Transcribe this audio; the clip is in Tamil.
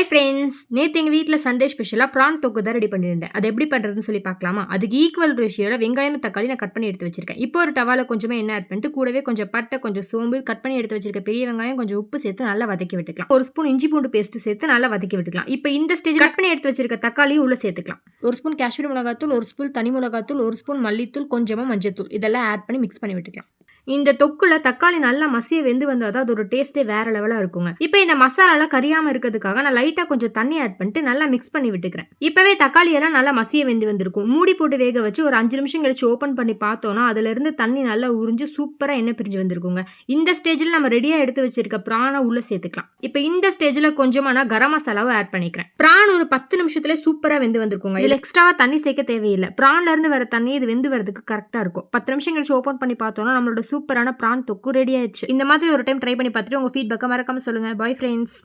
ஹாய் ஃப்ரெண்ட்ஸ் நேற்று எங்கள் வீட்டில் சண்டே ஸ்பெஷலாக ப்ரான் தொக்கு தான் ரெடி பண்ணியிருந்தேன். அது எப்படி பண்ணுறதுன்னு சொல்லி பார்க்கலாமா? அதுக்கு ஈக்குவல் ரேஷியோட வெங்காயம் தக்காளி நான் கட் பண்ணி எடுத்து வச்சிருக்கேன். இப்போ ஒரு டவால கொஞ்சமே என்ன ஆட் பண்ணிட்டு கூடவே கொஞ்சம் பட்டை கொஞ்சம் சோம்பு கட் பண்ணி எடுத்து வச்சிருக்க பெரிய வெங்காயம் கொஞ்சம் உப்பு சேர்த்து நல்லா வதக்கி விட்டுக்கலாம். ஒரு ஸ்பூன் இஞ்சி பூண்டு பேஸ்ட்டு சேர்த்து நல்லா வதக்கி விட்டுக்கலாம். இப்போ இந்த ஸ்டேஜ் கட் பண்ணி எடுத்து வச்சிருக்க தக்காளியும் உள்ள சேர்த்துக்கலாம். ஒரு ஸ்பூன் காஷ்மீர் மிளகாத்தூள் ஒரு ஸ்பூன் தனி மிளகாத்தூள் ஒரு ஸ்பூன் மல்லித்தூள் கொஞ்சமாக மஞ்சத்தூள். இதெல்லாம் ஆட் பண்ணி மிக்ஸ் பண்ணி விட்டுக்கலாம். இந்த தொக்குல தக்காளி நல்லா மசிய வெந்து வந்தால் தான் அதோட டேஸ்ட்டே வேற லெவலாக இருக்குங்க. இப்போ இந்த மசாலாலாம் கரியாமல் இருக்கிறதுக்காக நான் லைட்டாக கொஞ்சம் தண்ணி ஆட் பண்ணிட்டு நல்லா மிக்ஸ் பண்ணி விட்டுக்கிறேன். இப்போவே தக்காளி எல்லாம் நல்லா மசிய வெந்து வந்திருக்கும். மூடி போட்டு வேக வச்சு ஒரு அஞ்சு நிமிஷம் கழிச்சு ஓப்பன் பண்ணி பார்த்தோன்னா அதுலேருந்து தண்ணி நல்லா உறிஞ்சு சூப்பராக எண்ணெய் பிரிஞ்சு வந்திருக்குங்க. இந்த ஸ்டேஜில் நம்ம ரெடியாக எடுத்து வச்சிருக்க ப்ரானை உள்ள சேர்த்துக்கலாம். இப்போ இந்த ஸ்டேஜில் கொஞ்சமாக நான் கரம் மசாலாவை ஆட் பண்ணிக்கிறேன். பிரான் ஒரு பத்து நிமிஷத்துல சூப்பராக வெந்து வந்திருக்குங்க. இதில் எக்ஸ்ட்ராவாக தண்ணி சேர்க்க தேவையில்லை. ப்ரான்ல இருந்து வர தண்ணி இது வெந்து வரதுக்கு கரெக்டாக இருக்கும். பத்து நிமிஷம் கழிச்சு ஓப்பன் பண்ணி பார்த்தோன்னா நம்மளோட சூப்பரான ப்ரான் தொக்கு ரெடி ஆயிடுச்சு. இந்த மாதிரி ஒரு டைம் ட்ரை பண்ணி பார்த்துட்டு உங்கள் ஃபீட்பேக்கை மறக்காம சொல்லுங்கள் பாய் ஃப்ரெண்ட்ஸ்